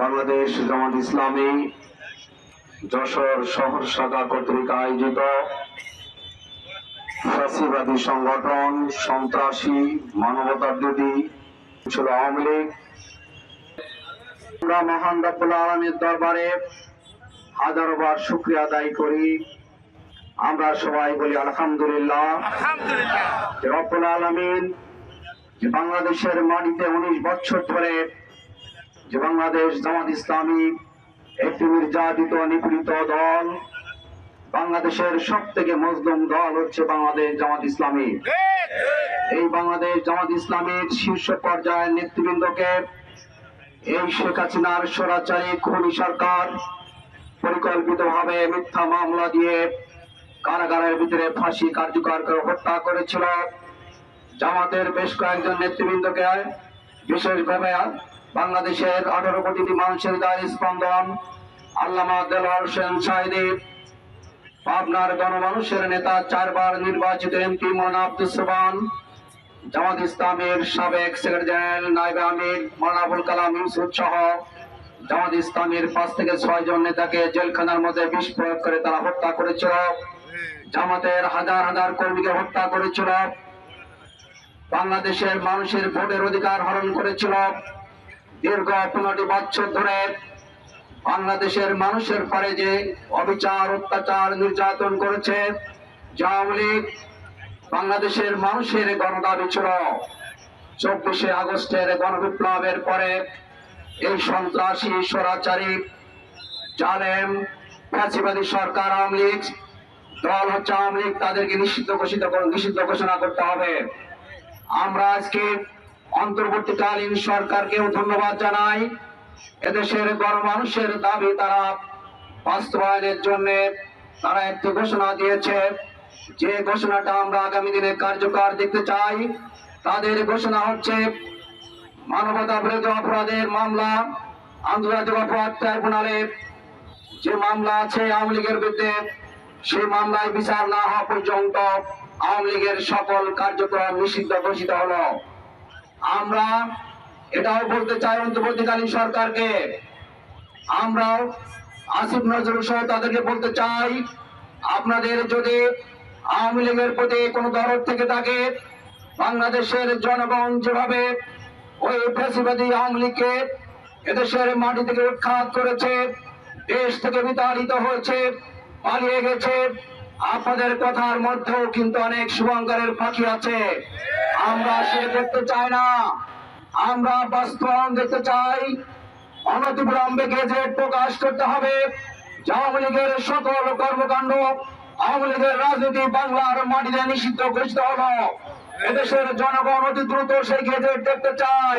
বাংলাদেশ জামাত ইসলামী যশোর শহর শাখা কর্তৃক আয়োজিত ফ্যাসিবাদী সংগঠন সন্ত্রাসী মানবতা বিরোধী ছিল আওয়ামী লীগ। আমরা মহান রব্বুল আলমীর দরবারে হাজারো বার শুক্রিয়া আদায় করি। আমরা সবাই বলি আলহামদুলিল্লাহ। রব্বুল আলমিন যে বাংলাদেশের মাটিতে উনিশ বছর ধরে যে বাংলাদেশ জামাত ইসলামী একটি নির্যাতিত নিপীড়িত দল, বাংলাদেশের সব থেকে মজলুম দল হচ্ছে বাংলাদেশ জামাত ইসলামী। এই বাংলাদেশ জামাত ইসলামীর শীর্ষ পর্যায়ের নেতৃবৃন্দকে এই শেখ হাসিনার স্বরাচারী খুনি সরকার পরিকল্পিতভাবে মিথ্যা মামলা দিয়ে কারাগারের ভিতরে ফাঁসি কার্যকর করে হত্যা করেছিল। জামাতের বেশ কয়েকজন নেতৃবৃন্দকে বিশেষভাবে বাংলাদেশের আঠারো কোটি মানুষের দায় স্পন্দন আল্লামা দেলোয়ার হোসেন সাহেদী পাবনার গণমানুষের নেতা চারবার নির্বাচিত এমপি মৌলানা আব্দুল সোবান জামাত ইসলামের সাবেক সেক্রেটারি মৌলানা আবুল কালাম ইউসুফ সহ জামাত ইসলামের পাঁচ থেকে ছয় জন নেতাকে জেলখানার মধ্যে বিষ প্রয়োগ করে তারা হত্যা করেছিল। জামাতের হাজার হাজার কর্মীকে হত্যা করেছিল। বাংলাদেশের মানুষের ভোটের অধিকার হরণ করেছিল। দীর্ঘ পনেরোটি বছর ধরে বাংলাদেশের মানুষের পরে যে অবিচার, অত্যাচার, নির্যাতন করেছে বাংলাদেশের মানুষের গণদাবি ছিল। চব্বিশে আগস্টের গণবিপ্লবের পরে এই সন্ত্রাসী, স্বরাচারী, জালেম, ফ্যাসিবাদী সরকার, আওয়ামী লীগ, দল হচ্ছে আওয়ামী লীগ, তাদেরকে নিষিদ্ধ ঘোষিত নিষিদ্ধ ঘোষণা করতে হবে। আমরা আজকে অন্তর্বর্তীকালীন সরকারকেও ধন্যবাদ জানাই। এদেশের গণমানুষের দাবি তারা বাস্তবায়নের জন্য তারা একটি ঘোষণা দিয়েছে। যে ঘোষণাটা আমরা আগামী দিনে কার্যকর দেখতে চাই, তাদের ঘোষণা হচ্ছে, মানবতা বিরোধী অপরাধের মামলা, আন্তর্জাতিক অপরাধ ট্রাইব্যুনালে যে মামলা আছে আওয়ামী লীগের বিরুদ্ধে, সেই মামলায় বিচার না হওয়া পর্যন্ত আওয়ামী লীগের সকল কার্যক্রম নিষিদ্ধ ঘোষিত হলো। আমরা এটাও বলতে চাই অন্তর্বর্তীকালীন সরকারকে। আমরাও আসিফ নজরুল সহ তাদেরকে বলতে চাই, আপনাদের যদি আওয়ামী লীগের প্রতি কোনো দরদ থেকে থাকে, বাংলাদেশের জনগণ যেভাবে ওই ফ্যাসিবাদী আওয়ামী লীগকে এদেশের মাটি থেকে উৎখাত করেছে, দেশ থেকে বিতাড়িত হয়েছে, পালিয়ে গেছে, আপনাদের কথার মধ্যেও কিন্তু অনেক শুভঙ্করের পাখি আছে। আমরা সে দেখতে চাই না। আমরা বাস্তবায়ন দেখতে চাই। অনতিবিলম্বে গেজেট প্রকাশ করতে হবে, আওয়ামী লীগের সকল কর্মকাণ্ড, আওয়ামী লীগের রাজনীতি বাংলার মাটিতে নিষিদ্ধ ঘোষিত হলো। এদেশের জনগণ অতি দ্রুত সেই গেজেট দেখতে চায়।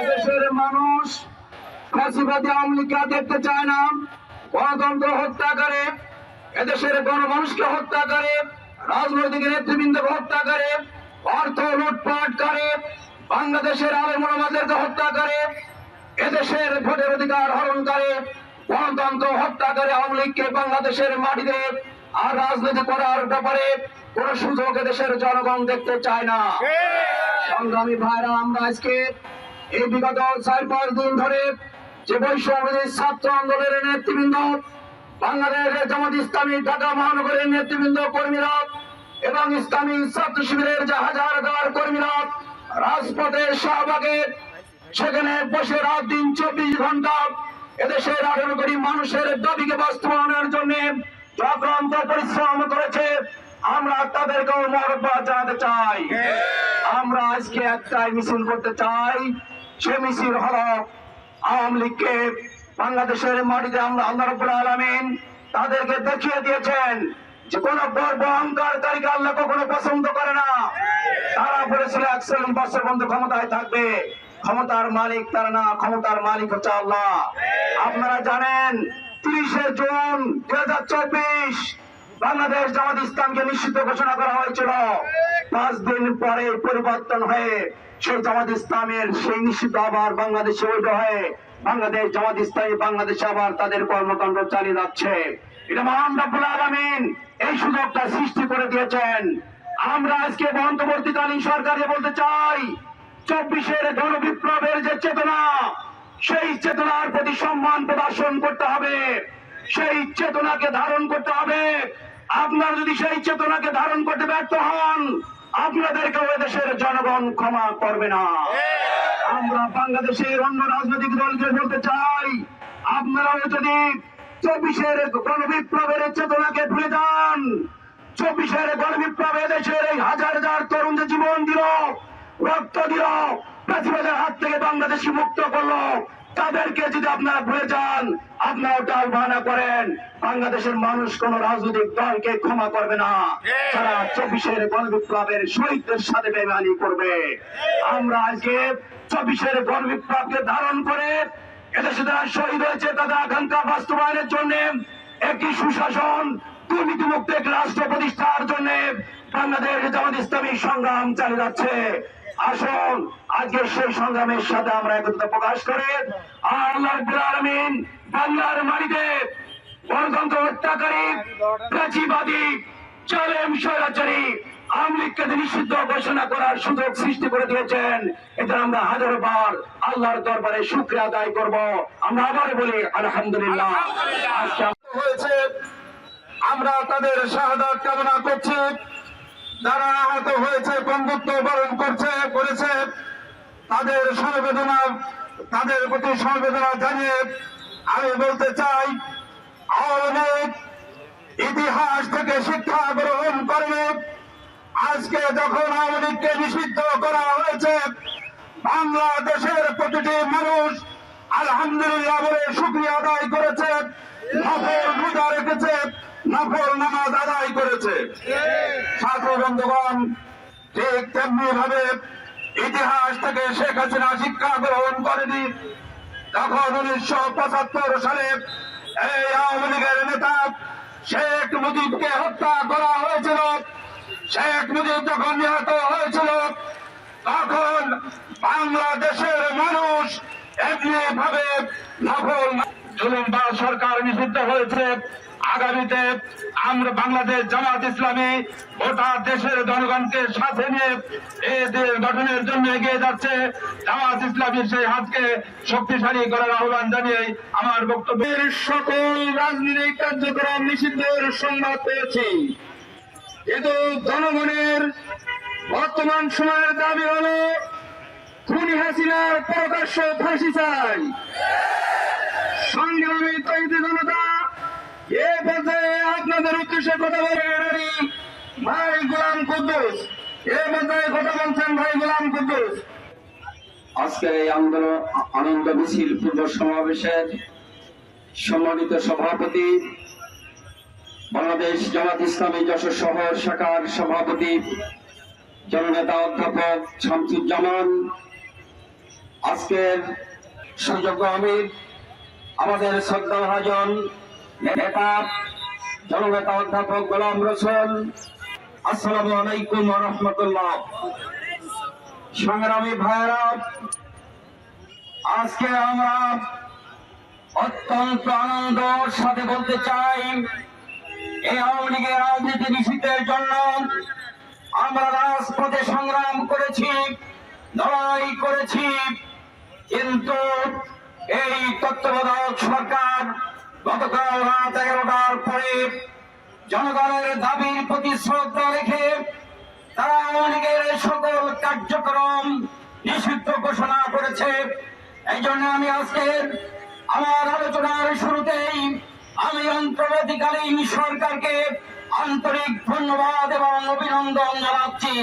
এদেশের মানুষ ফাঁসিবাদী আওয়ামী লীগকে দেখতে চায় না। গণতন্ত্র হত্যা করে, এদেশের গণমানুষকে হত্যা করে, রাজনৈতিক নেতৃবৃন্দকে হত্যা করে অর্থ লুটপাট করে, বাংলাদেশের আলমাদেরকে হত্যা করে, এদেশের ভোটের অধিকার হরণ করে, গণতন্ত্র হত্যা করে আওয়ামী লীগকে বাংলাদেশের মাটিতে আর রাজনীতি করার ব্যাপারে কোন সুযোগ এদেশের জনগণ দেখতে চায় না। সংগ্রামী ভাইরা, আমরা আজকে এই বিগত চার পাঁচ দিন ধরে যে বৈষম্যবাদী ছাত্র আন্দোলনের নেতৃবৃন্দ, বাংলাদেশের জামাত ইসলামী ঢাকা মহানগরের নেতৃবৃন্দ, কর্মীরা এবং ইসলামী ছাত্র শিবিরের যে হাজার হাজার কর্মীরা রাজপথের শাহবাগে, সেখানে বসে রাত দিন চব্বিশ ঘণ্টা এদেশের আঠারো কোটি মানুষের দাবিকে বাস্তবায়নের জন্য চক্রান্ত পরিশ্রম করেছে। আমরা তাদেরকেও মহব্বত জানাতে চাই। আমরা আজকে একটাই মিছিল করতে চাই। সে মিছিল হলো আওয়ামী লীগকে বাংলাদেশের মাটিতে আমরা আল্লাহ রব্বুল আলামিন তাদেরকে দেখিয়ে দিয়েছেন। যে কোন গর্ব অহংকারকারীকে আল্লাহ কখনো পছন্দ করে না। তারা বলেছিল একচল্লিশ বছর পর্যন্ত ক্ষমতায় থাকবে। ক্ষমতার মালিক তারা না, ক্ষমতার মালিক হচ্ছে আল্লাহ। আপনারা জানেন, তিরিশে জুন দুই হাজার চব্বিশ বাংলাদেশ জামাত ইসলামকে নিষিদ্ধ ঘোষণা করা হয়েছিল। পাঁচ দিন পরে পরিবর্তন হয়ে সেই জামাত ইসলামের সেই নিষিদ্ধ আবার বাংলাদেশে বৈধ হয়ে বাংলাদেশ জামাত ইসলামী বাংলাদেশে আবার তাদের কর্মকাণ্ড চালিয়ে যাচ্ছে। এটা মহান রব্বুল আলামিন এই সুযোগটা সৃষ্টি করে দিয়েছেন। আমরা আজকে অন্তর্বর্তীকালীন সরকারে বলতে চাই, চব্বিশের গণ বিপ্লবের যে চেতনা, সেই চেতনার প্রতি সম্মান প্রদর্শন করতে হবে। সেই চেতনাকে ধারণ করতে হবে। আপনারা যদি সেই চেতনাকে ধারণ করতে ব্যর্থ হন আপনাদেরকে ওই দেশের জনগণ ক্ষমা করবে না। আমরা বাংলাদেশের অন্য রাজনৈতিক দলকে বলতে চাই আপনারাও যদি চব্বিশের গণবিপ্লবের চেতনাকে ভুলে যান, চব্বিশের গণবিপ্লবে দেশের এই হাজার হাজার তরুণ যে জীবন দিল, রক্ত দিল প্রতিবাদের হাত থেকে বাংলাদেশি মুক্ত করল তাদেরকে যদি আপনারা ভুলে যান, আপনারাও ডাল বাহানা করেন। বাংলাদেশের মানুষ কোন রাজনৈতিক দলকে ক্ষমা করবে না। যারা চব্বিশের গণবিপ্লবের শহীদদের সাথে বেমানি করবে। আমরা আজকে চব্বিশের গণবিপ্লবকে ধারণ করে এদেশে যারা শহীদ হয়েছে, তাদের আকাঙ্ক্ষা বাস্তবায়নের জন্য একটি সুশাসন দুর্নীতিমুক্ত এক রাষ্ট্র প্রতিষ্ঠার জন্য বাংলাদেশ জামাত ইসলামী সংগ্রাম চালিয়ে যাচ্ছে আসুন আজকে সেই সংগ্রামের সাথে আমরা একত্রতা প্রকাশ করে আল্লাহ আলামিন বাংলার মাটিতে গণতন্ত্র হত্যাকারী প্রাচীবাদী চলেম স্বৈরাচারী আওয়ামী লীগকে নিষিদ্ধ ঘোষণা করার সুযোগ সৃষ্টি করে দিয়েছেন। এটা আমরা হাজার বার আল্লাহর দরবারে শুক্রিয়া আদায় করব। আমরা আবার বলি আলহামদুলিল্লাহ। হয়েছে আমরা তাদের শাহাদাত কামনা করছি। যারা আহত হয়েছে, বন্ধুত্ব বরণ করছে, করেছে, তাদের সমবেদনা, তাদের প্রতি সমবেদনা জানিয়ে আমি বলতে চাই ইতিহাস থেকে শিক্ষা গ্রহণ করবে আজকে যখন আওয়ামী লীগকে নিষিদ্ধ করা হয়েছে, বাংলাদেশের প্রতিটি মানুষ আলহামদুলিল্লাহ বলে শুক্রিয়া আদায় করেছে, নফল রোজা রেখেছে নফল নামাজ আদায় করেছে। ছাত্র বন্ধুগণ ঠিক তেমনি ভাবে ইতিহাস থেকে শেখ হাসিনা শিক্ষা গ্রহণ করেনি। তখন উনিশশো পঁচাত্তর সালে এই আওয়ামী লীগের নেতা শেখ মুজিবকে হত্যা করা হয়েছিল। শেখ মুজিব যখন নিহত হয়েছিল, তখন বাংলাদেশের মানুষ এমনি ভাবে নকল জুলুম বা সরকার নিষিদ্ধ হয়েছে। আগামীতে আমরা বাংলাদেশ জামাত ইসলামী গোটা দেশের জনগণকে সাথে নিয়ে এই গঠনের জন্য এগিয়ে যাচ্ছে। জামাত ইসলামীর সেই হাতকে শক্তিশালী করার আহ্বান জানিয়ে আমার বক্তব্যের সকল রাজনৈতিক কার্যক্রম নিষিদ্ধের সংবাদ পেয়েছি। কিন্তু জনগণের বর্তমান সময়ের দাবি হলো, খুনি হাসিনার প্রকাশ্য ফাঁসি চাই। সংগ্রামী তৈরি জনতা পর্যায়ে আপনাদের উদ্দেশ্যে কথা বলেন ভাই গোলাম কুদ্দুস। পর্যায়ে কথা বলছেন ভাই গোলাম কুদ্দুস। এই আন্দোলন, আনন্দ মিছিল পূর্ব সমাবেশের সম্মানিত সভাপতি, বাংলাদেশ জামাত ইসলামী যশোর শহর শাখার সভাপতি, জননেতা অধ্যাপক শামসুজ্জামান। আজকের সুযোগ্য আমির আমাদের শ্রদ্ধা মহাজন নেতা, জননেতা, অধ্যাপক, গোলাম রসুল, আসসালামু আলাইকুম রহমতুল্লাহ। সংগ্রামী ভাইয়েরা, আজকে আমরা অত্যন্ত আনন্দের সাথে বলতে চাই, এই আওয়ামী লীগের রাজনীতি নিষিদ্ধের জন্য আমরা রাজপথে সংগ্রাম করেছি, লড়াই করেছি, কিন্তু এই তত্ত্বাবধায়ক সরকার গতকাল রাত এগারোটার পরে জনগণের দাবির প্রতি শ্রদ্ধা রেখে তারা লীগের সকল কার্যক্রম নিষিদ্ধ ঘোষণা করেছে। এই জন্য আমি আজকে আমার আলোচনার শুরুতেই আমি অন্তর্বর্তীকালীন সরকারকে আন্তরিক ধন্যবাদ এবং অভিনন্দন জানাচ্ছি।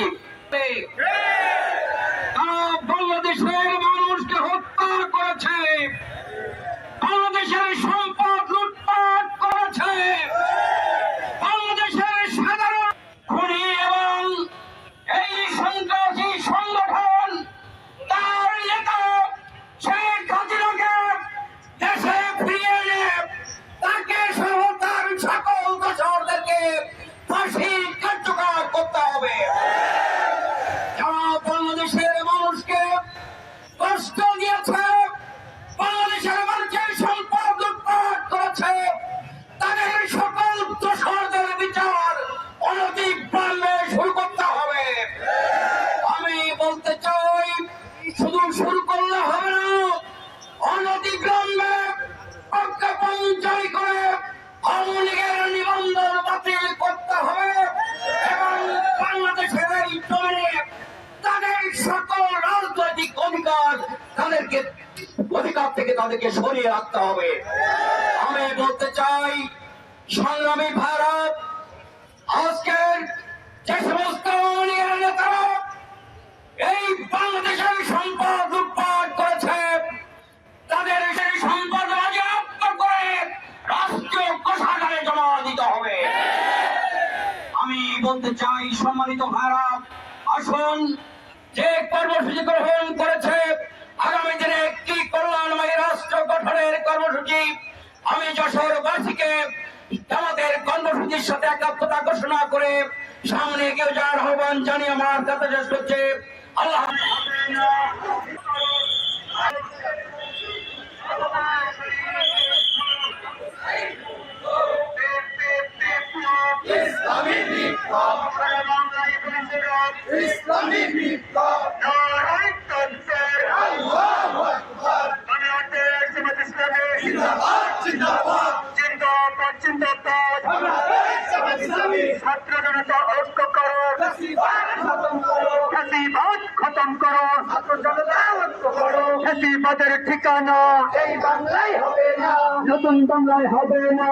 থেকে তাদেরকে সরিয়ে রাখতে হবে। আমি বলতে চাই সংগ্রামী ভারত আমি যশোরবাসীকে আমাদের কর্মসূচির সাথে একাত্মতা ঘোষণা করে সামনে এগিয়ে যাওয়ার আহ্বান জানিয়ে আমার কথা শেষ করছে। আল্লাহ ইসলামী বিপ্লব। জিন্দাবাদ জিন্দাবাদ ছাত্র জনতা ঐক্য করো ফ্যাসিবাদ খতম করো ফ্যাসিবাদের ঠিকানা। এই বাংলায় হবে না। নতুন বাংলায় হবে না।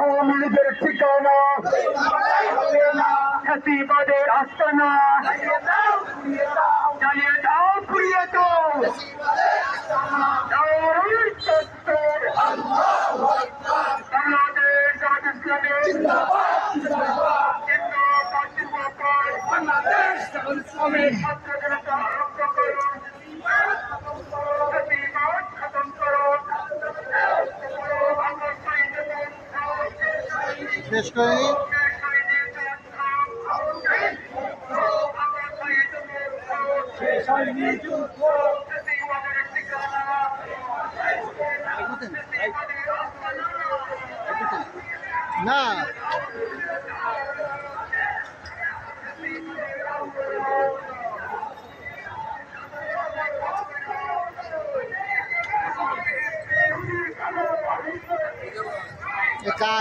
আওয়ামী লীগের ঠিকানা আস্তানা। চালিয়ে দাও দাও দারুল চত্বর বাংলাদেশ জামাত ইসলামী জিন্দাবাদ, জিন্দাবাদ। বাংলাদেশ জামাত ইসলামী ছাত্র জনতা ঐক্য করো ফ্যাসিবাদ খতম করো আমরা শহীদের শেষ করে নিই। না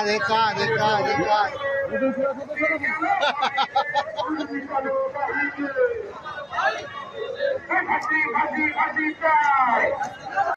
একাদ একাদ ফাঁসি ফাঁসি ফাঁসি চাই